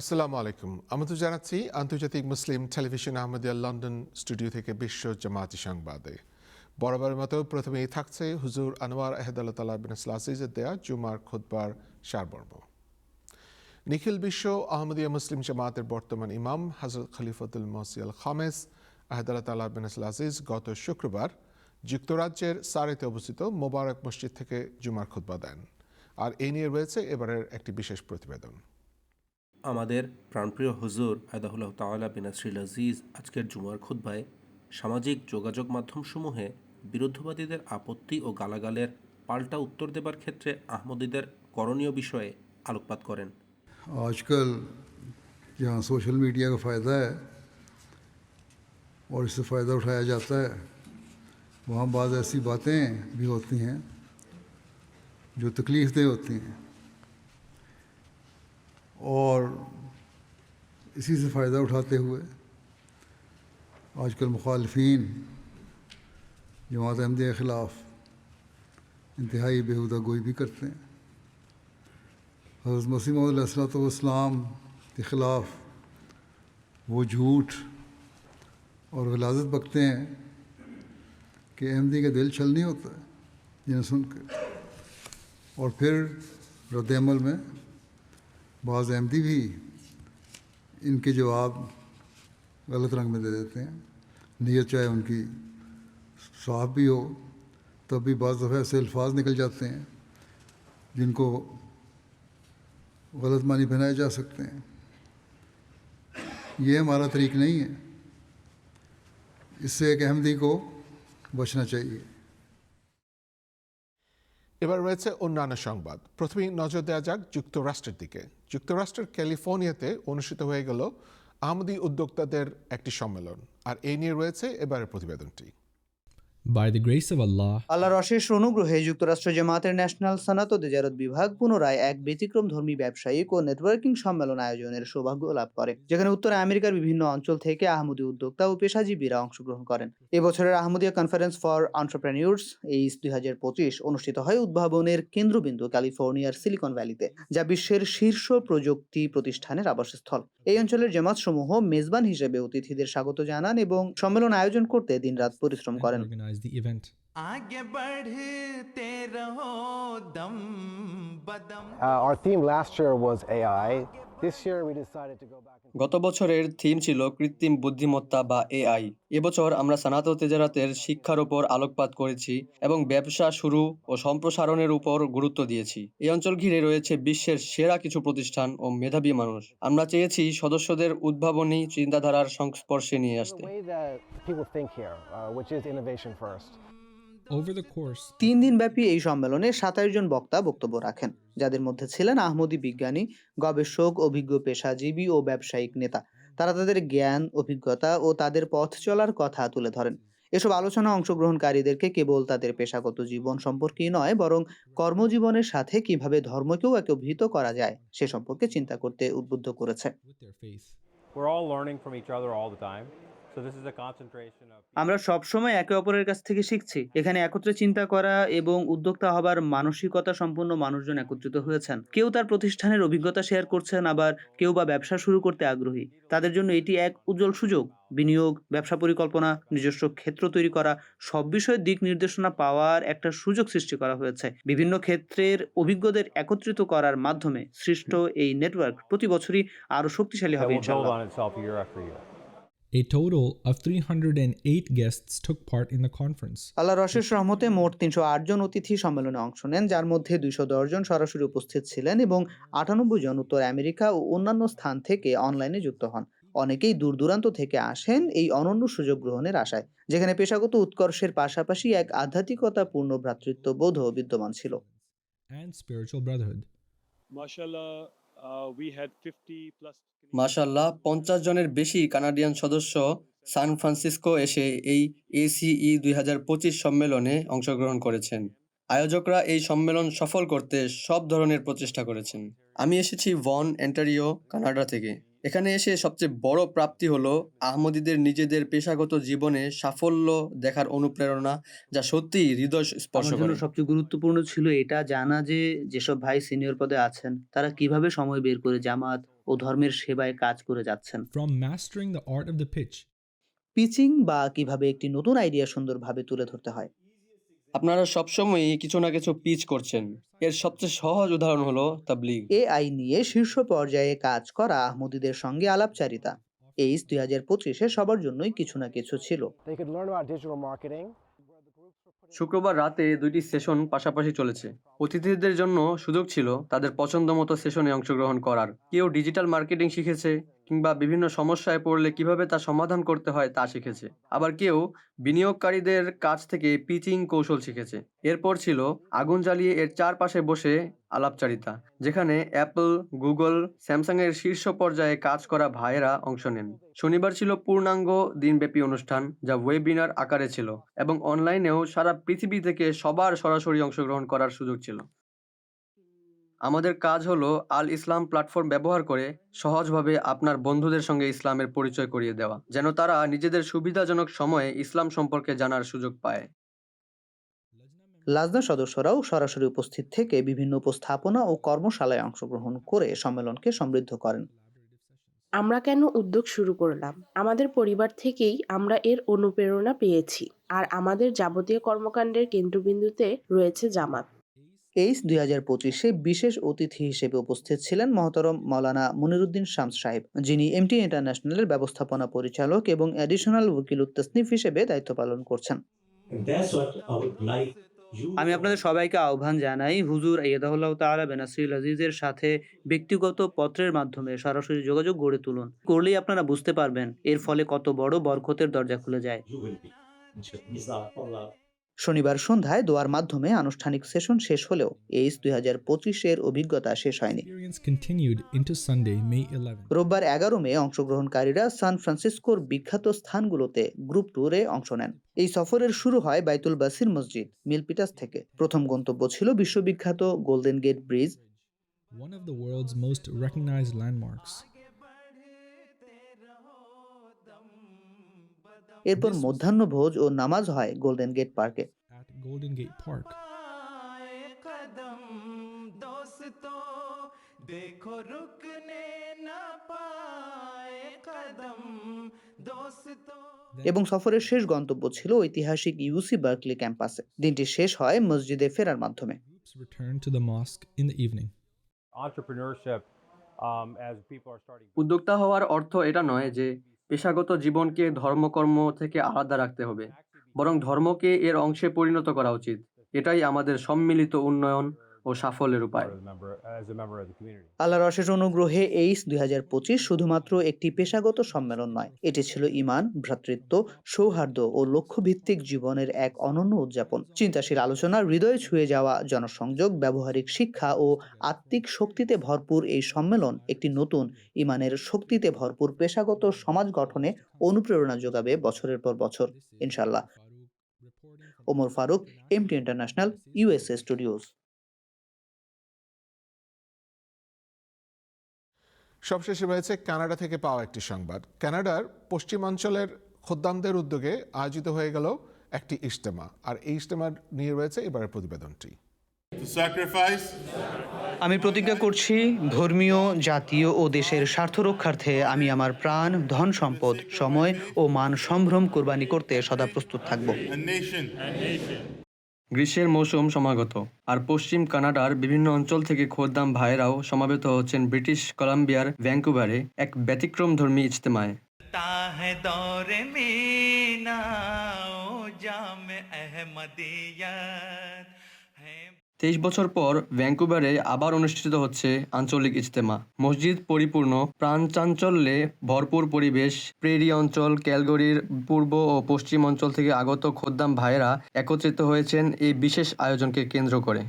আসসালামু আলাইকুম। আমন্ত্রণ জানাচ্ছি, আন্তর্জাতিক মুসলিম টেলিভিশন আহমদিয়া লন্ডন স্টুডিও থেকে বিশ্ব জামাতি সংবাদে। বরাবরের মতো প্রথমেই থাকছে হুজুর আনোয়ার আহদাল্লাহ তালা বিন দেয়া জুমার খুদ্বার সারবর্ম নিখিল বিশ্ব আহমদিয়া মুসলিম জামাতের বর্তমান ইমাম হজরত খলিফতুল মসিয়াল খামেস আহদাল্লাহ তালা বিন গত শুক্রবার যুক্তরাজ্যের সারেতে অবস্থিত মোবারক মসজিদ থেকে জুমার খুতবা দেন। আর এ নিয়ে রয়েছে এবারের একটি বিশেষ প্রতিবেদন। আমাদের প্রাণপ্রিয় হুজুর আয়দাহুল্লাহ তাআলা বিন শ্রীল আজিজ আজকের জুমার খুদ্বায় সামাজিক যোগাযোগ মাধ্যমসমূহে বিরুদ্ধবাদীদের আপত্তি ও গালাগালের পাল্টা উত্তর দেবার ক্ষেত্রে আহমদীদের করণীয় বিষয়ে আলোকপাত করেন आजकल जहाँ सोशल मीडिया का फ़ायदा है और इससे फ़ायदा उठाया जाता है वहाँ बाज़ ऐसी बातें भी होती हैं जो तकलीफ़ दह होती हैं اور اسی سے فائدہ اٹھاتے ہوئے آج کل مخالفین جماعت احمدیہ کے خلاف انتہائی بیہودہ گوئی بھی کرتے ہیں۔ حضرت مسیم علیہ السلۃ والسلام کے خلاف وہ جھوٹ اور غلازت بکتے ہیں کہ احمدی کا دل چل نہیں ہوتا جنہیں سن کے۔ اور پھر رد عمل میں بعض احمدی بھی ان کے جواب غلط رنگ میں دے دیتے ہیں۔ نیت چاہے ان کی صاف بھی ہو، تب بھی بعض دفعہ ایسے الفاظ نکل جاتے ہیں جن کو غلط معنی پہنائے جا سکتے ہیں۔ یہ ہمارا طریق نہیں ہے۔ اس سے ایک احمدی کو بچنا چاہیے۔ এবার রয়েছে অন্যান্য সংবাদ। প্রথমেই নজর দেওয়া যাক যুক্তরাষ্ট্রের দিকে। যুক্তরাষ্ট্রের ক্যালিফোর্নিয়াতে অনুষ্ঠিত হয়ে গেল আহমদি উদ্যোক্তাদের একটি সম্মেলন। আর এই নিয়ে রয়েছে এবারের প্রতিবেদনটি। By the grace of Allah, আল্লাহর অশেষ অনুগ্রহে যুক্তরাষ্ট্র জামাতের ন্যাশনাল সানাত ও দেজারত বিভাগ পুনরায় এক ব্যতিক্রম ধর্মী ব্যবসায়িক ও নেটওয়ার্কিং সম্মেলন আয়োজনের সৌভাগ্য লাভ করে যেখানে উত্তর আমেরিকার বিভিন্ন অঞ্চল থেকে আহমদী উদ্যোক্তা ও পেশাজীবীরা অংশগ্রহণ করেন। এবছরের আহমদিয়া কনফারেন্স ফর অন্টারপ্রেনিউর্স এইস দুই হাজার পঁচিশ অনুষ্ঠিত হয় উদ্ভাবনের কেন্দ্রবিন্দু ক্যালিফোর্নিয়ার সিলিকন ভ্যালিতে যা বিশ্বের শীর্ষ প্রযুক্তি প্রতিষ্ঠানের আবাসস্থল। এই অঞ্চলের জামাতসমূহ মেজবান হিসেবে অতিথিদের স্বাগত জানান এবং সম্মেলন আয়োজন করতে দিনরাত পরিশ্রম করেন। organize the event. Uh, our theme last year was AI. গত বছরের থিম ছিল কৃত্রিম বুদ্ধিমত্তা বা এআই এবছর আমরা সানাত তেজারাতের শিক্ষার উপর আলোকপাত করেছি এবং ব্যবসা শুরু ও সম্প্রসারণের উপর গুরুত্ব দিয়েছি। এই অঞ্চল ঘিরে রয়েছে বিশ্বের সেরা কিছু প্রতিষ্ঠান ও মেধাবী মানুষ। আমরা চেয়েছি সদস্যদের উদ্ভাবনী চিন্তাধারার সংস্পর্শে নিয়ে আসতে। তিন দিনব্যাপী এই সম্মেলনে সাতাশ জন বক্তা বক্তব্য রাখেন যাদের মধ্যে ছিলেন আহমদী বিজ্ঞানী গবেষক অভিজ্ঞ পেশাজীবী ও ব্যবসায়িক নেতা। তারা তাদের জ্ঞান অভিজ্ঞতা ও তাদের পথ চলার কথা তুলে ধরেন। এসব আলোচনা অংশগ্রহণকারীদেরকে কেবল তাদের পেশাগত জীবন সম্পর্কেই নয় বরং কর্মজীবনের সাথে কীভাবে ধর্মকেও একীভূত করা যায় সে সম্পর্কে চিন্তা করতে উদ্বুদ্ধ করেছে। আমরা সব সময় একে অপরের কাছ থেকে শিখছি। এখানে একত্রে চিন্তা করা এবং উদ্যোক্তা হবার মানসিকতা সম্পন্ন মানুষজন একত্রিত হয়েছেন। কেউ তার প্রতিষ্ঠানের অভিজ্ঞতা শেয়ার করছেন আবার কেউ বা ব্যবসা শুরু করতে আগ্রহী। তাদের জন্য এটি এক উজ্জ্বল সুযোগ। বিনিয়োগ ব্যবসা পরিকল্পনা নিজস্ব ক্ষেত্র তৈরি করা সব বিষয়ে দিক নির্দেশনা পাওয়ার একটা সুযোগ সৃষ্টি করা হয়েছে। বিভিন্ন ক্ষেত্রের অভিজ্ঞদের একত্রিত করার মাধ্যমে সৃষ্ট এই নেটওয়ার্ক প্রতি বছরই আরও শক্তিশালী হবে ইনশাআল্লাহ। A total of 308 guests took part in the conference. আল্লাহর অশেষ রহমতে মোট তিনশো জন অতিথি সম্মেলনে অংশ নেন যার মধ্যে দুইশো জন সরাসরি উপস্থিত ছিলেন এবং আটানব্বই জন উত্তর আমেরিকা ও অন্যান্য স্থান থেকে অনলাইনে যুক্ত হন অনেকেই দূর দূরান্ত থেকে আসেন এই অনন্য সুযোগ গ্রহণের আশায় যেখানে পেশাগত উৎকর্ষের পাশাপাশি এক আধ্যাত্মিকতা পূর্ণ ভ্রাতৃত্ববোধও বিদ্যমান ছিল and spiritual brotherhood. Mashallah, uh, we had 50 plus. মাশাল্লাহ পঞ্চাশ জনের বেশি কানাডিয়ান সদস্য সান ফ্রান্সিসকো এসে এই এসিই দুই হাজার পঁচিশ সম্মেলনে অংশগ্রহণ করেছেন। আয়োজকরা এই সম্মেলন সফল করতে সব ধরনের প্রচেষ্টা করেছেন। আমি এসেছি ভন অ্যান্টারিও কানাডা থেকে। এখানে এসে সবচেয়ে বড় প্রাপ্তি হলো আহমদীদের নিজেদের পেশাগত জীবনে সাফল্য দেখার অনুপ্রেরণা যা সত্যিই হৃদয় স্পর্শ করে। সবচেয়ে গুরুত্বপূর্ণ ছিল এটা জানা যে যেসব ভাই সিনিয়র পদে আছেন তারা কীভাবে সময় বের করে জামাত ও ধর্মের সেবায় কাজ করে যাচ্ছেন। From mastering the art of the pitch pitching বা কীভাবে একটি নতুন আইডিয়া সুন্দরভাবে তুলে ধরতে হয়। আপনারা সবসময়ই কিছু না কিছু পিচ করছেন। এর সবচেয়ে সহজ উদাহরণ হলো তাবলিগ। এআই নিয়ে শীর্ষ পর্যায়ে কাজ করা আহমদীদের সঙ্গে আলাপচারিতা। এইস দুই হাজার পঁচিশে সবার জন্যই কিছু না কিছু ছিল. শুক্রবার রাতে দুইটি সেশন পাশাপাশি চলেছে। অতিথিদের জন্য সুযোগ ছিল তাদের পছন্দ মতো সেশনে অংশগ্রহণ করার। কেউ ডিজিটাল মার্কেটিং শিখেছে কিংবা বিভিন্ন সমস্যায় পড়লে কীভাবে তা সমাধান করতে হয় তা শিখেছে। আবার কেউ বিনিয়োগকারীদের কাছ থেকে পিচিং কৌশল শিখেছে। এরপর ছিল আগুন জ্বালিয়ে এর চারপাশে বসে আলাপচারিতা, যেখানে অ্যাপল গুগল স্যামসাং এর শীর্ষ পর্যায়ে কাজ করা ভাইয়েরা অংশ নেন। শনিবার ছিল পূর্ণাঙ্গ দিনব্যাপী অনুষ্ঠান, যা ওয়েবিনার আকারে ছিল এবং অনলাইনেও সারা পৃথিবী থেকে সবার সরাসরি অংশগ্রহণ করার সুযোগ ছিল। আমাদের কাজ হলো আল ইসলাম প্ল্যাটফর্ম ব্যবহার করে সহজভাবে আপনার বন্ধুদের সঙ্গে ইসলামের পরিচয় করিয়ে দেওয়া যেন তারা নিজেদের সুবিধাজনক সময়ে ইসলাম সম্পর্কে জানার সুযোগ পায়। লাজনা সদস্যরাও সরাসরি উপস্থিত থেকে বিভিন্ন উপস্থাপনা ও কর্মশালায় অংশগ্রহণ করে সম্মেলনকে সমৃদ্ধ করেন। আমরা কেন উদ্যোগ শুরু করলাম? আমাদের পরিবার থেকেই আমরা এর অনুপ্রেরণা পেয়েছি আর আমাদের যাবতীয় কর্মকাণ্ডের কেন্দ্রবিন্দুতে রয়েছে জামাত। এইস দুই হাজার পঁচিশে বিশেষ অতিথি হিসেবে উপস্থিত ছিলেন মহতরম মৌলানা মনিরুদ্দিন শামস সাহেব যিনি এমটি ইন্টারন্যাশনালের ব্যবস্থাপনা পরিচালক এবং অ্যাডিশনাল ওকিলুত তসনিফ হিসেবে দায়িত্ব পালন করছেন। আমি আপনাদের সবাইকে আহ্বান জানাই হুজুর আইয়াদাহুল্লাহ তাআলা বেনাসির আজিজের সাথে ব্যক্তিগত পত্রের মাধ্যমে সরাসরি যোগাযোগ গড়ে তুলুন। করলেই আপনারা বুঝতে পারবেন এর ফলে কত বড় বরকতের দরজা খুলে যায়। শনিবার সন্ধ্যায় দোয়ার মাধ্যমে আনুষ্ঠানিক সেশন শেষ হলেও এইস দুই হাজার পঁচিশের অভিজ্ঞতা শেষ হয়নি experience continued into Sunday, May 11. রোববার এগারো মে অংশগ্রহণকারীরা সান ফ্রান্সিসকোর বিখ্যাত স্থানগুলোতে গ্রুপ ট্যুরে অংশ নেন এই সফরের শুরু হয় বাইতুল বাসির মসজিদ মিলপিটাস থেকে প্রথম গন্তব্য ছিল বিশ্ববিখ্যাত Golden Gate Bridge One of the world's most recognized landmarks. এরপর মধ্যাহ্নভোজ ও নামাজ হয় গোল্ডেন গেট পার্কে at Golden Gate Park. आए कदम दोस्तों देखो रुकने न पाए कदम दोस्तों এবং সফরের শেষ গন্তব্য ছিল ঐতিহাসিক ইউসি বার্কলি ক্যাম্পাসে দিনটি শেষ হয় মসজিদে ফেরার মাধ্যমে Groups return to the mosque in the evening. Entrepreneurship, um, as people are starting. উদ্যোক্তা হওয়ার অর্থ এটা নয় যে পেশাগত জীবনকে ধর্মকর্ম থেকে আলাদা রাখতে হবে। বরং ধর্মকে এর অংশে পরিণত করা উচিত। এটাই আমাদের সম্মিলিত উন্নয়ন ও সাফল্যের উপায়. আল্লাহর অশেষ অনুগ্রহে এইস দুই হাজার পঁচিশ শুধুমাত্র একটি পেশাগত সম্মেলন নয় এটি ছিল ইমান ভ্রাতৃত্ব সৌহার্দ্য ও লক্ষ্যভিত্তিক জীবনের এক অনন্য উদযাপন। চিন্তাশীল আলোচনা হৃদয়ে ছুঁয়ে যাওয়া জনসংযোগ ব্যবহারিক শিক্ষা ও আত্মিক শক্তিতে ভরপুর এই সম্মেলন একটি নতুন ইমানের শক্তিতে ভরপুর পেশাগত সমাজ গঠনে অনুপ্রেরণা যোগাবে বছরের পর বছর। ইনশাল্লাহ Omar Faruk MT international USA studios সবশেষে রয়েছে কানাডা থেকে পাওয়া একটি সংবাদ। কানাডার পশ্চিমাঞ্চলের খোদ্দামদের উদ্যোগে আয়োজিত হয়ে গেল একটি ইজতেমা। আর এই ইজতেমার নিয়ে রয়েছে এবারের প্রতিবেদনটি। আমি প্রতিজ্ঞা করছি ধর্মীয় জাতীয় ও দেশের স্বার্থ রক্ষার্থে আমি আমার প্রাণ ধন সম্পদ সময় ও মান সম্ভ্রম কোরবানি করতে সদা প্রস্তুত থাকব। গ্রীষ্মের মৌসুম সমাগত। আর পশ্চিম কানাডার বিভিন্ন অঞ্চল থেকে খোদ্দাম ভাইয়েরাও সমাবেত হচ্ছেন ব্রিটিশ কলাম্বিয়ার ভ্যাঙ্কুভারে এক ব্যতিক্রম ধর্মী ইজতেমায় ता তেইশ বছর পর ভ্যাঙ্কুভারে আবার অনুষ্ঠিত হচ্ছে আঞ্চলিক ইজতেমা। মসজিদ পরিপূর্ণ প্রাণচাঞ্চল্যে ভরপুর পরিবেশ, প্রেরি অঞ্চল, ক্যালগরির পূর্ব ও পশ্চিম অঞ্চল থেকে আগত খোদ্দাম ভাইয়েরা একত্রিত হয়েছেন এই বিশেষ আয়োজনকে কেন্দ্র করে।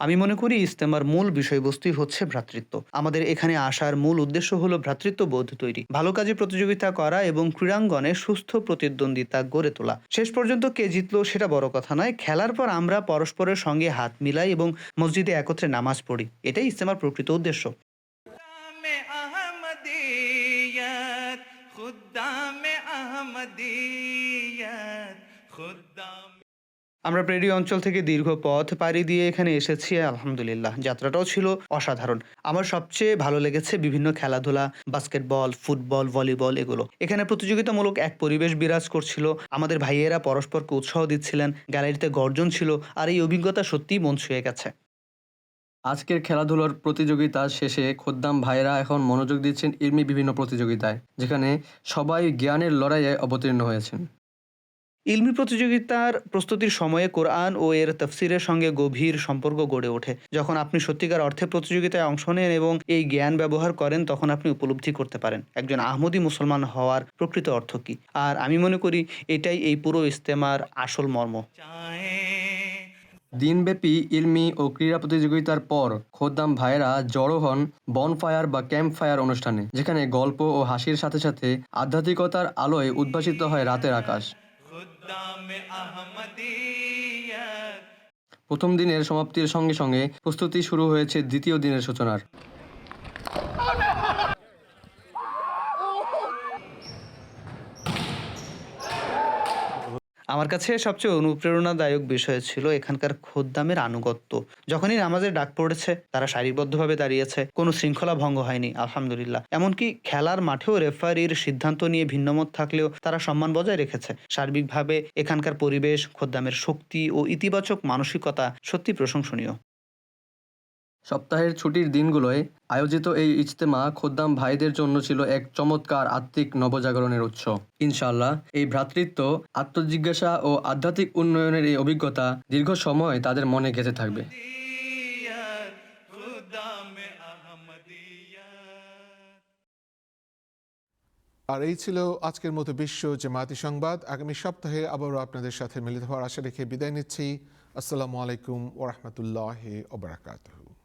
আমি মনে করি ইস্তেমার মূল বিষয়বস্তুই হচ্ছে ভ্রাতৃত্ব। আমাদের এখানে আসার মূল উদ্দেশ্য হলো ভ্রাতৃত্ববোধ তৈরি। ভালো কাজে প্রতিযোগিতা করা এবং ক্রীড়াঙ্গনে সুস্থ প্রতিদ্বন্দ্বিতা গড়ে তোলা। শেষ পর্যন্ত কে জিতলো সেটা বড় কথা নয়। খেলার পর আমরা পরস্পরের সঙ্গে হাত মিলাই এবং মসজিদে একত্রে নামাজ পড়ি। এটাই ইস্তেমার প্রকৃত উদ্দেশ্য। আমরা প্রেরি অঞ্চল থেকে দীর্ঘ পথ পাড়ি দিয়ে এখানে এসেছি, আলহামদুলিল্লাহ। যাত্রাটাও ছিল অসাধারণ। আমার সবচেয়ে ভালো লেগেছে বিভিন্ন খেলাধুলা, বাস্কেটবল, ফুটবল, ভলিবল এগুলো। এখানে প্রতিযোগিতামূলক এক পরিবেশ বিরাজ করছিল। আমাদের ভাইয়েরা পরস্পরকে উৎসাহ দিচ্ছিলেন, গ্যালারিতে গর্জন ছিল, আর এই অভিজ্ঞতা সত্যিই মন ছুঁয়ে গেছে। আজকের খেলাধুলার প্রতিযোগিতা শেষে খোদ্দাম ভাইরা এখন মনোযোগ দিচ্ছেন ইলমি বিভিন্ন প্রতিযোগিতায়, যেখানে সবাই জ্ঞানের লড়াইয়ে অবতীর্ণ হয়েছেন। ইলমি প্রতিযোগিতার প্রস্তুতির সময়ে কোরআন ও এর তফসিরের সঙ্গে গভীর সম্পর্ক গড়ে ওঠে। যখন আপনি সত্যিকার অর্থে প্রতিযোগিতায় অংশ নেন এবং এই জ্ঞান ব্যবহার করেন, তখন আপনি উপলব্ধি করতে পারেন। একজন আহমদি মুসলমান হওয়ার প্রকৃত অর্থ কি? আর আমি মনে করি, এটাই এই পুরো ইস্তেমার আসল মর্ম। দিনব্যাপী ইলমি ও ক্রীড়া প্রতিযোগিতার পর খোদ্দাম ভাইয়েরা জড়ো হন বনফায়ার বা ক্যাম্প ফায়ার অনুষ্ঠানে, যেখানে গল্প ও হাসির সাথে সাথে আধ্যাত্মিকতার আলোয় উদ্ভাসিত হয় রাতের আকাশ। প্রথম দিনের সমাপ্তির সঙ্গে সঙ্গে প্রস্তুতি শুরু হয়েছে দ্বিতীয় দিনের সূচনার। আমার কাছে সবচেয়ে অনুপ্রেরণাদায়ক বিষয় ছিল এখানকার খোদ্দামের আনুগত্য। যখনই নামাজের ডাক পড়েছে, তারা সারিবদ্ধভাবে দাঁড়িয়েছে। কোনো শৃঙ্খলা ভঙ্গ হয়নি, আলহামদুলিল্লাহ। এমনকি খেলার মাঠেও রেফারির সিদ্ধান্ত নিয়ে ভিন্নমত থাকলেও তারা সম্মান বজায় রেখেছে। সার্বিকভাবে এখানকার পরিবেশ, খোদ্দামের শক্তি ও ইতিবাচক মানসিকতা সত্যি প্রশংসনীয়। সপ্তাহের ছুটির দিনগুলোয় আয়োজিত এই ইজতেমা খোদ্দাম ভাইদের জন্য ছিল এক চমৎকার আত্মিক নবজাগরণের উৎস। ইনশাল্লাহ এই ভ্রাতৃত্ব, আত্মজিজ্ঞাসা ও আধ্যাত্মিক উন্নয়নের এই অভিজ্ঞতা দীর্ঘ সময় তাদের মনে গেঁথে থাকবে। আর এই ছিল আজকের মতো বিশ্ব জামায়াতি সংবাদ। আগামী সপ্তাহে আবারও আপনাদের সাথে মিলিত হওয়ার আশা রেখে বিদায় নিচ্ছি। আসসালামু আলাইকুম ওরহমতুল্লাহ ওবরাকাতহু